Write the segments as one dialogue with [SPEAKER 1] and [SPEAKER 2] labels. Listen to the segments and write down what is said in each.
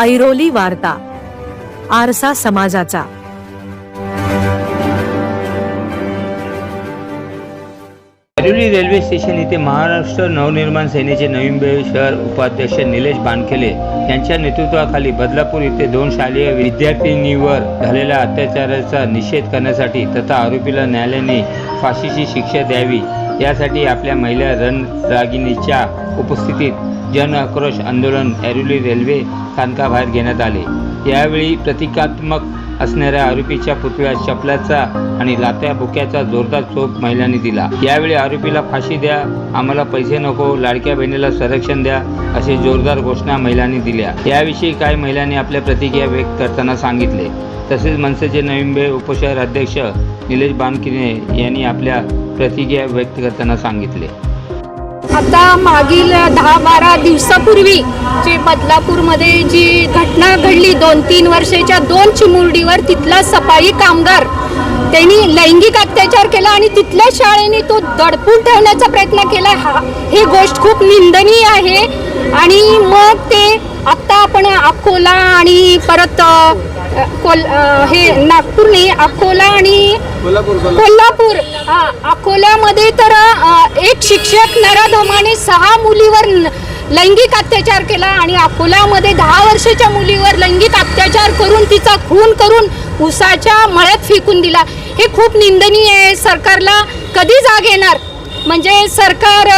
[SPEAKER 1] ऐरोली वार्ता आरसा समाजाचा.
[SPEAKER 2] ऐरोली रेल्वे स्टेशन येथे महाराष्ट्र नवनिर्माण सेनेचे नवी मुंबई शहर उपाध्यक्ष निलेश बानखेले यांच्या नेतृत्वाखाली बदलापूर येथे दोन शालेय विद्यार्थिनीवर झालेल्या अत्याचाराचा निषेध करण्यासाठी तथा आरोपीला न्यायालयाने फाशीची शिक्षा द्यावी यासाठी आपल्या महिला रणरागिणीच्या उपस्थितीत जन आक्रोश आंदोलन ऐरोली रेल्वे स्थानकाबाहेर घेण्यात आले. यावेळी प्रतिकात्मक असणाऱ्या आरोपीच्या पुतळ्यात चपल्याचा आणि लात्या बुक्याचा जोरदार चोप महिलांनी दिला. यावेळी आरोपीला फाशी द्या आम्हाला पैसे नको लाडक्या बहिणीला संरक्षण द्या असे जोरदार घोषणा महिलांनी दिल्या. याविषयी काही महिलांनी आपल्या प्रतिक्रिया व्यक्त करताना सांगितले. तसेच मनसेचे नवींबे उपशहर अध्यक्ष निलेश बानकिने यांनी आपल्या प्रतिक्रिया व्यक्त करताना सांगितले.
[SPEAKER 3] आता मागील दहा बारा दिवसापूर्वी जे बदलापूरमध्ये जी घटना घडली दोन तीन वर्षाच्या दोन चिमुरडीवर तिथला सफाई कामगार त्यांनी लैंगिक अत्याचार केला आणि तिथल्या शाळेने तो दडपून ठेवण्याचा प्रयत्न केला. हा ही गोष्ट खूप निंदनीय आहे. आणि मग ते आत्ता आपण अकोला आणि परत कोल हे नागपूर नाही अकोला आणि कोल्हापूर अकोल्यामध्ये तर एक शिक्षक नराधमाने सहा मुलीवर लैंगिक अत्याचार केला आणि अकोल्यामध्ये दहा वर्षाच्या मुलीवर लैंगिक अत्याचार करून तिचा खून करून उसाच्या मळ्यात फेकून दिला. हे खूप निंदनीय आहे. सरकारला कधी जाग येणार? म्हणजे सरकार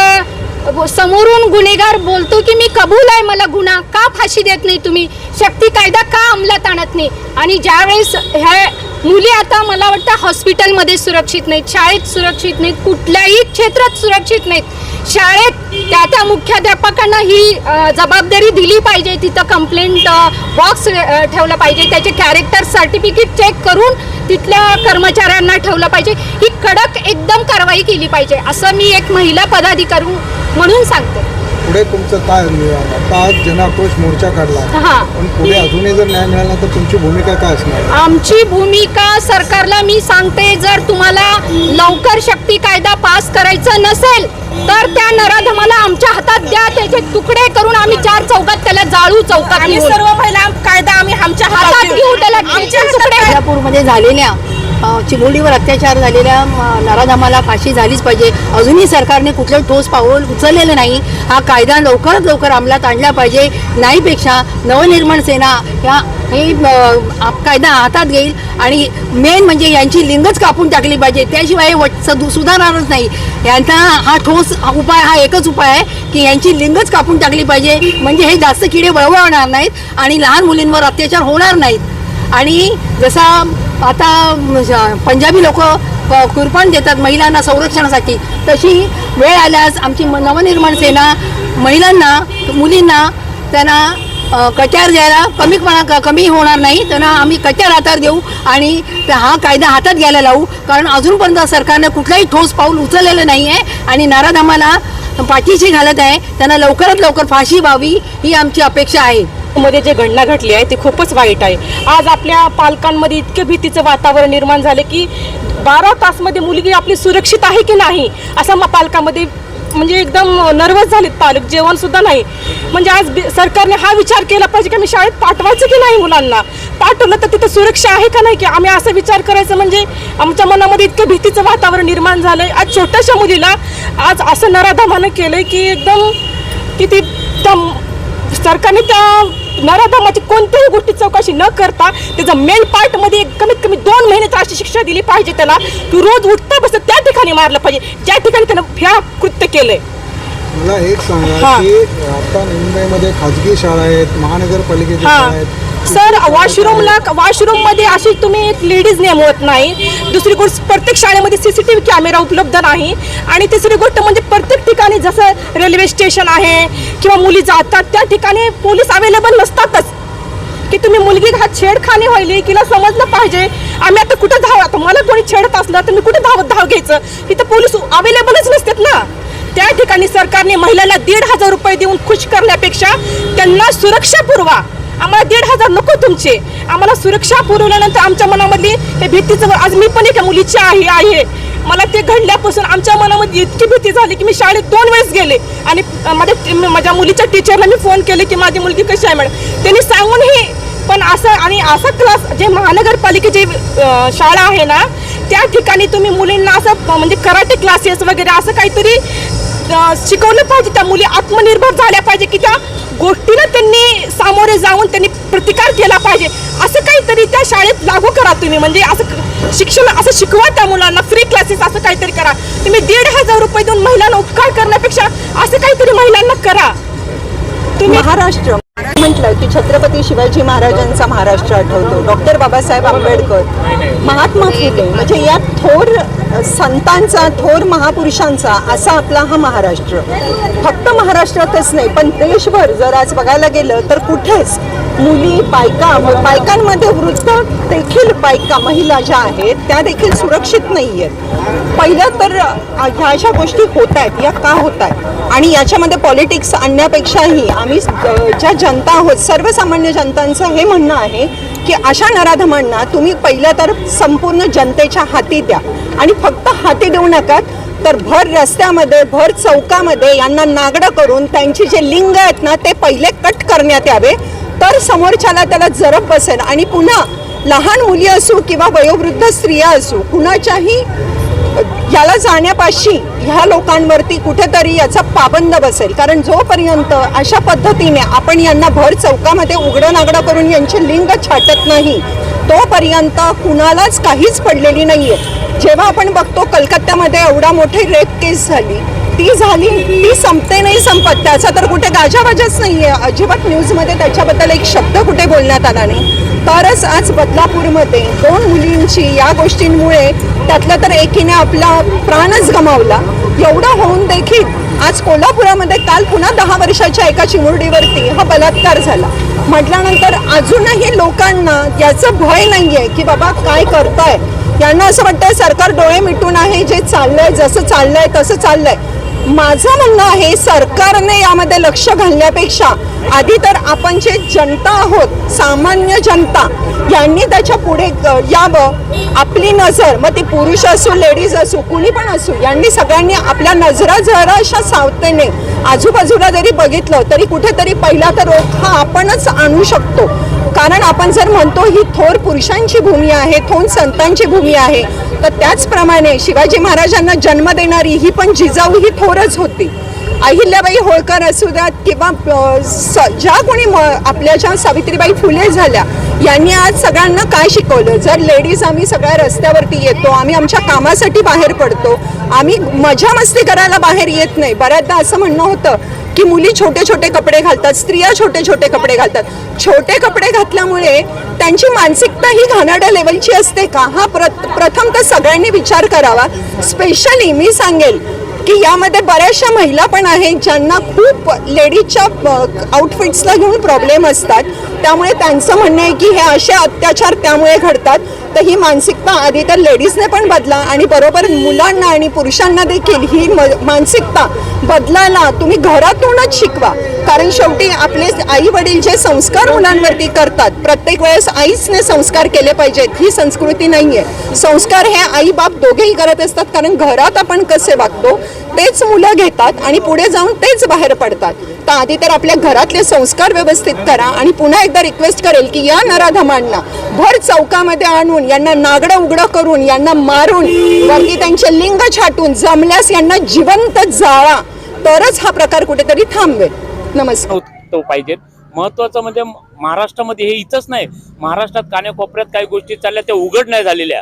[SPEAKER 3] समोरून गुन्हेगार बोलतो की मी कबूल आहे मला गुन्हा का फाशी देत नाही तुम्ही? शक्ती कायदा का अंमलात आणत नाही? आणि ज्यावेळेस ह्या मुली आता मला वाटतं हॉस्पिटलमध्ये सुरक्षित नाहीत शाळेत सुरक्षित नाहीत कुठल्याही क्षेत्रात सुरक्षित नाहीत शाळेत त्या त्या मुख्याध्यापकांना ही जबाबदारी दिली पाहिजे. तिथं कंप्लेंट बॉक्स ठेवलं पाहिजे. त्याचे कॅरेक्टर सर्टिफिकेट चेक करून तिथल्या कर्मचाऱ्यांना ठेवलं पाहिजे. ही कडक एकदम कारवाई केली पाहिजे. असं मी एक महिला पदाधिकारी म्हणून सांगते.
[SPEAKER 4] पुढे तुमचं काय? आता जनाक्रोश मोर्चा काढला.
[SPEAKER 3] हां.
[SPEAKER 4] पण पुढे अजूनही जर न्याय मिळाला तर तुमची भूमिका काय असणार?
[SPEAKER 3] आमची भूमिका सरकारला मी सांगते जर तुम्हाला लवकर शक्ती कायदा पास करायचा नसेल तर त्या नराधमाला आमच्या हातात द्या. त्याचे तुकडे करून आम्ही चार चौकात त्याला जाळू चौकात.
[SPEAKER 5] सर्व महिला कायदा आम्ही आमच्या
[SPEAKER 3] हातात घेऊ त्याला.
[SPEAKER 5] आमच्या
[SPEAKER 3] त्याचे तुकडे
[SPEAKER 6] कोल्हापूरमध्ये झालेल्या अ, अत्याचार झालेल्या नराधामाला फाशी झालीच पाहिजे. अजूनही सरकारने कुठलं ठोस पाऊल उचललेलं नाही. हा कायदा लवकरात लवकर अंमलात आणला पाहिजे. नाहीपेक्षा नवनिर्माण सेना ह्या हे आप- कायदा हातात घेईल आणि मेन म्हणजे यांची लिंगच कापून टाकली पाहिजे. त्याशिवाय सुधारणारच नाही. यांचा हा ठोस उपाय हा एकच उपाय आहे की यांची लिंगच कापून टाकली पाहिजे. म्हणजे हे जास्त किडे वळवळणार नाहीत आणि लहान मुलींवर अत्याचार होणार नाहीत. आणि जसा आता पंजाबी लोक कुरपण देतात महिलांना संरक्षणासाठी. तशी वेळ आल्यास आमची नवनिर्माण सेना महिलांना मुलींना त्यांना कट्यार द्यायला कमीपणा क- कमी होणार नाही. त्यांना आम्ही कट्यार हातात देऊ आणि त्या- हा कायदा हातात घ्यायला लावू. कारण अजूनपर्यंत सरकारनं कुठलाही ठोस पाऊल उचललेलं नाही आहे आणि नाराधामाला पाठीशी घालत आहे. त्यांना लवकरात लवकर फाशी व्हावी ही आमची अपेक्षा आहे.
[SPEAKER 5] मध्ये जे घटना घडली आहे ती खूपच वाईट आहे. आज आपल्या पालकांमध्ये इतके भीतीचं वातावरण निर्माण झाले की बारा तासमध्ये मुलगी आपली सुरक्षित आहे की नाही असा मग पालकामध्ये म्हणजे एकदम नर्वस झालेत पालक जेवण सुद्धा नाही. म्हणजे आज बी- सरकारने हा विचार केला पाहिजे की आम्ही शाळेत पाठवायचं की नाही मुलांना? पाठवलं तर तिथं सुरक्षा आहे का नाही? की आम्ही असं विचार करायचं म्हणजे आमच्या मनामध्ये इतकं भीतीचं वातावरण निर्माण झालंय. आज छोट्याशा मुलीला आज असं नराधामानं केलंय की एकदम की ती त्या सरकारने त्या नराधमाची कोणत्याही गोष्टी चौकशी न करता त्याचा मेन पार्टमध्ये कमीत कमी दोन महिन्याचा अशी शिक्षा दिली पाहिजे त्याला. की रोज उठता बसत त्या ठिकाणी मारलं पाहिजे. ज्या ठिकाणी त्यानं ह्या कृत्य केलंय.
[SPEAKER 4] मला एक सांगा
[SPEAKER 5] हा.
[SPEAKER 4] की आता मुंबईमध्ये खाजगी शाळा आहेत महानगरपालिकेच्या शाळा
[SPEAKER 5] हा
[SPEAKER 4] आहेत
[SPEAKER 5] सर वॉशरूमला वॉशरूममध्ये अशी तुम्ही एक लेडीज नेमवत नाही. दुसरी गोष्ट प्रत्येक शाळेमध्ये सीसीटीव्ही कॅमेरा उपलब्ध नाही. आणि तिसरी गोष्ट म्हणजे प्रत्येक ठिकाणी जसं रेल्वे स्टेशन आहे किंवा मुली जातात त्या ठिकाणी पोलीस अवेलेबल नसतातच. की तुम्ही मुलगी हा छेडखानी व्हायली तिला समजलं पाहिजे. आम्ही आता कुठं धाव आता मला कोणी छेडत असलं तर मी कुठे धावत धाव घ्यायचं? इथं पोलीस अवेलेबलच नसतात ना. त्या ठिकाणी सरकारने महिलांना दीड हजार रुपये देऊन खुश करण्यापेक्षा त्यांना सुरक्षा पुरवा. आम्हाला दीड हजार नको तुमचे. आम्हाला सुरक्षा पुरवल्यानंतर आमच्या मनामधली हे भीतीचं आज मी पण एका मुलीची आई आहे. मला ते घडल्यापासून आमच्या मनामध्ये इतकी भीती झाली की मी शाळेत दोन वेळेस गेले. आणि माझ्या माझ्या मुलीच्या टीचरला मी फोन केले की माझी मुलगी कशी आहे मॅडम? त्यांनी सांगूनही पण असं आणि असा क्लास जे महानगरपालिकेची शाळा आहे ना त्या ठिकाणी तुम्ही मुलींना असं म्हणजे कराटे क्लासेस वगैरे असं काहीतरी शिकवलं पाहिजे त्या मुली आत्मनिर्भर झाल्या पाहिजे की त्या गोष्टीला त्यांनी सामोरे जाऊन त्यांनी प्रतिकार केला पाहिजे. असं काहीतरी त्या शाळेत लागू करा तुम्ही. म्हणजे असं शिक्षण असं शिकवा त्या मुलांना फ्री क्लासेस असं काहीतरी करा. तुम्ही दीड हजार रुपये देऊन महिलांना उपकार करण्यापेक्षा असं काहीतरी महिलांना करा. तुम्ही
[SPEAKER 7] महाराष्ट्र. म्हटलं की छत्रपती शिवाजी महाराजांचा महाराष्ट्र आठवतो. डॉक्टर बाबासाहेब आंबेडकर महात्मा फुले म्हणजे या थोर संतांचा थोर महापुरुषांचा असा आपला हा महाराष्ट्र. फक्त महाराष्ट्रातच नाही पण देशभर जर आज बघायला गेलं तर कुठेच मुली बायका बायकांमध्ये वृद्ध देखील बायका महिला ज्या आहेत त्या देखील सुरक्षित नाही आहेत पहिलं तर ह्या अशा गोष्टी होत आहेत या का होत आहेत आणि याच्यामध्ये पॉलिटिक्स आणण्यापेक्षाही आम्ही ज्या जनता आहोत सर्वसामान्य जनतांचं हे म्हणणं आहे की अशा नराधमांना तुम्ही पहिलं तर संपूर्ण जनतेच्या हाती द्या. आणि फक्त हाती देऊ नका तर भर रस्त्यामध्ये भर चौकामध्ये यांना नागडं करून त्यांची जे लिंग आहेत ना ते पहिले कट करण्यात यावे. तर समोरच्याला त्याला जरब बसेल आणि पुन्हा लहान मुली असो किंवा वयोवृद्ध स्त्रिया असो कुणाच्याही याला जाण्यापाशी ह्या लोकांवरती कुठेतरी याचा पाबंद बसेल. कारण जोपर्यंत अशा पद्धतीने आपण यांना भर चौकामध्ये उघडं नागडं करून यांचे लिंग छाटत नाही तोपर्यंत कुणालाच काहीच पडलेली नाही आहे जेव्हा आपण बघतो कलकत्त्यामध्ये एवढा मोठी रेप केस झाली ती झाली ती संपते नाही संपत. त्याचा तर कुठे गाजावाजाच नाहीये. अजिबात न्यूजमध्ये त्याच्याबद्दल एक शब्द कुठे बोलण्यात आला नाही. तरच आज बदलापूरमध्ये दोन मुलींची या गोष्टींमुळे त्यातलं तर एकीने आपला प्राणच गमावला. एवढं होऊन देखील आज कोल्हापुरामध्ये काल पुन्हा दहा वर्षाच्या एका चिमुरडीवरती हा बलात्कार झाला. म्हटल्यानंतर अजूनही लोकांना याचं भय नाहीये की बाबा काय करताय. यांना असं वाटतं सरकार डोळे मिटून आहे जे चाललंय जसं चाललंय तसं चाललंय. माझं म्हणणं आहे सरकारने यामध्ये लक्ष घालण्यापेक्षा आधी तर आपण जे जनता आहोत सामान्य जनता यांनी त्याच्या पुढे यावं. आपली नजर मग ती पुरुष असू लेडीज असू कुणी पण असो यांनी सगळ्यांनी आपल्या नजरा जराशा सावतेने आजूबाजूला जरी बघितलं तरी कुठेतरी पहिला तर रोग हा आपणच आणू शकतो. कारण आपण जर म्हणतो ही थोर पुरुषांची भूमी आहे थोर संतांची भूमी आहे तर त्याचप्रमाणे शिवाजी महाराजांना जन्म देणारी ही पण जिजाऊ ही थोरच होती. अहिल्याबाई होळकर असू द्यात किंवा स- ज्या कोणी म- आपल्या ज्या सावित्रीबाई फुले झाल्या यांनी आज सगळ्यांना काय शिकवलं? जर लेडीज आम्ही सगळ्या रस्त्यावरती येतो आम्ही आमच्या कामासाठी बाहेर पडतो आम्ही मजा मस्ती करायला बाहेर येत नाही. बऱ्याचदा असं म्हणणं होतं की मुली छोटे छोटे कपडे घालतात स्त्रिया छोटे छोटे कपडे घालतात. छोटे कपडे घातल्यामुळे त्यांची मानसिकता ही घाणाड्या लेवलची असते का? हा प्र प्रथम तर सगळ्यांनी विचार करावा. स्पेशली मी सांगेल की यामध्ये बऱ्याचशा महिला पण आहेत ज्यांना खूप लेडीजच्या आउटफिट्सला घेऊन प्रॉब्लेम असतात. त्यामुळे त्यांचं म्हणणं आहे की हे असे अत्याचार त्यामुळे घडतात. तर ही मानसिक मानसिकता आधी तर लेडीजने पण बदला आणि बरोबर मुलांना आणि पुरुषांना देखील ही मानसिकता बदलायला तुम्ही घरातूनच शिकवा. कारण शेवटी आपले आई वडील जे संस्कार मुलांवरती करतात प्रत्येक वेळेस आईचने संस्कार केले पाहिजेत ही संस्कृती नाही आहे संस्कार हे आई बाप दोघेही करत असतात कारण घरात आपण कसे वागतो तेच मुलं घेतात आणि पुढे जाऊन तेच बाहेर पडतात. तर आधी तर आपल्या घरातले संस्कार व्यवस्थित करा आणि पुन्हा एकदा रिक्वेस्ट करेल की या नराधमांना भर चौकामध्ये आणून यांना नागडं उघडं करून यांना मारून वरती त्यांचे लिंग छाटून जमल्यास यांना जिवंत जाळा. तरच हा प्रकार कुठेतरी थांबवेल. नमस्कार.
[SPEAKER 8] तो पाहिजे. महत्वाचं म्हणजे महाराष्ट्रामध्ये हे इथंच नाही. महाराष्ट्रात कान्याकोपऱ्यात काही गोष्टी चालल्या त्या उघड नाही झालेल्या.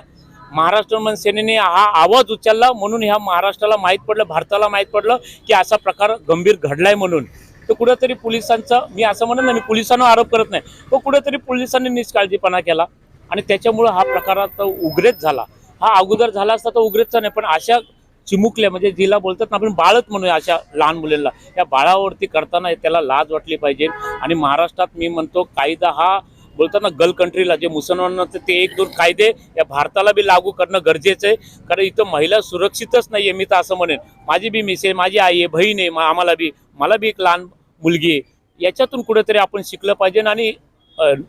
[SPEAKER 8] महाराष्ट्र मन सेनेने हा आवाज उचलला म्हणून ह्या महाराष्ट्राला माहीत पडलं भारताला माहीत पडलं की असा प्रकार गंभीर घडलाय म्हणून. तर कुठेतरी पोलिसांचं मी असं म्हणत नाही मी पोलिसांना आरोप करत नाही पण कुठेतरी पोलिसांनी निष्काळजीपणा केला. आणि त्याच्यामुळं हा प्रकार आता उग्रेच झाला. हा अगोदर झाला असता तर उग्रेचचा नाही पण अशा चिमुकल्या म्हणजे जिला बोलतात ना आपण बाळच म्हणूया अशा लहान मुलींना. या बाळावरती करताना त्याला लाज वाटली पाहिजे. आणि महाराष्ट्रात मी म्हणतो कायदा हा बोलताना गल कंट्रीला जे मुसलमानांना ते एक दोन कायदे या भारताला बी लागू करणं गरजेचं आहे. कारण इथं महिला सुरक्षितच नाही आहे मी तर असं म्हणेन. माझी बी मिस आहे माझी आई आहे बहीण आहे मा- आम्हाला बी मला बी एक लहान मुलगी आहे. याच्यातून कुठेतरी आपण शिकलं पाहिजे आणि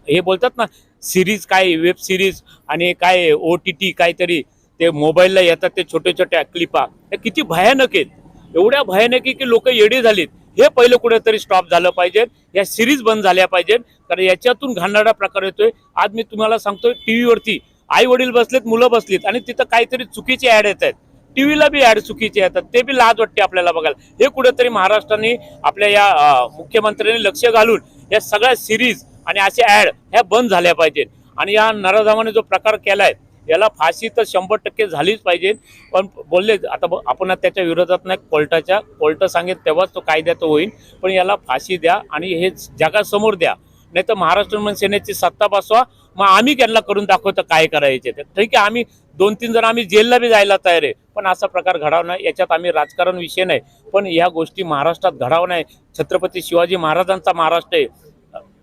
[SPEAKER 8] हे बोलतात ना सिरीज काय वेब सिरीज आणि काय ओ टी टी काहीतरी ते मोबाईलला येतात ते छोटे छोट्या क्लिपा हे किती भयानक आहेत. एवढ्या भयानक आहे की लोक येडी झालीत. हे पहिलं कुठेतरी स्टॉप झालं पाहिजे. या सिरीज बंद झाल्या पाहिजेत कारण याच्यातून घाणणारा प्रकार येतोय. आज मी तुम्हाला सांगतोय टीव्हीवरती आई वडील बसलेत मुलं बसलीत आणि तिथं काहीतरी चुकीचे ऍड येत आहेत. टीव्हीला बी ऍड चुकीचे येतात ते बी लाज वाटते आपल्याला बघायला. हे कुठेतरी महाराष्ट्राने आपल्या या मुख्यमंत्र्यांनी लक्ष घालून या सगळ्या सिरीज आणि असे ऍड ह्या बंद झाल्या पाहिजेत. आणि या नराधामाने जो प्रकार केलाय याला फाशी तर शंभर टक्के झालीच पाहिजे. पण बोलले आता आपण त्याच्या विरोधात नाही कोर्टाच्या कोर्ट सांगेल तेव्हाच तो कायद्यात होईल. पण याला फाशी द्या आणि हे जगासमोर द्या. नाही तर महाराष्ट्र मन सेनेची सत्ता बसवा मग आम्ही त्यांना करून दाखवतो काय करायचे ते. ठीक आहे आम्ही दोन तीन जण आम्ही जेलला बी जायला तयार आहे. पण असा प्रकार घडावा नाही. याच्यात आम्ही राजकारण विषय नाही. पण या गोष्टी महाराष्ट्रात घडावं नाही. छत्रपती शिवाजी महाराजांचा महाराष्ट्र आहे.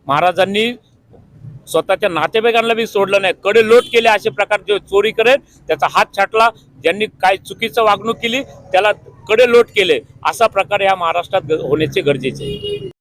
[SPEAKER 8] महाराजांनी स्वतःच्या नातेवाईकांना बी सोडलं नाही. कडे लोट केले असे प्रकार जे चोरी करेल त्याचा हात छाटला. ज्यांनी काय चुकीचं वागणूक केली त्याला कडे लोट केले. असा प्रकार या महाराष्ट्रात ग- होण्याचे गरजेचे आहे.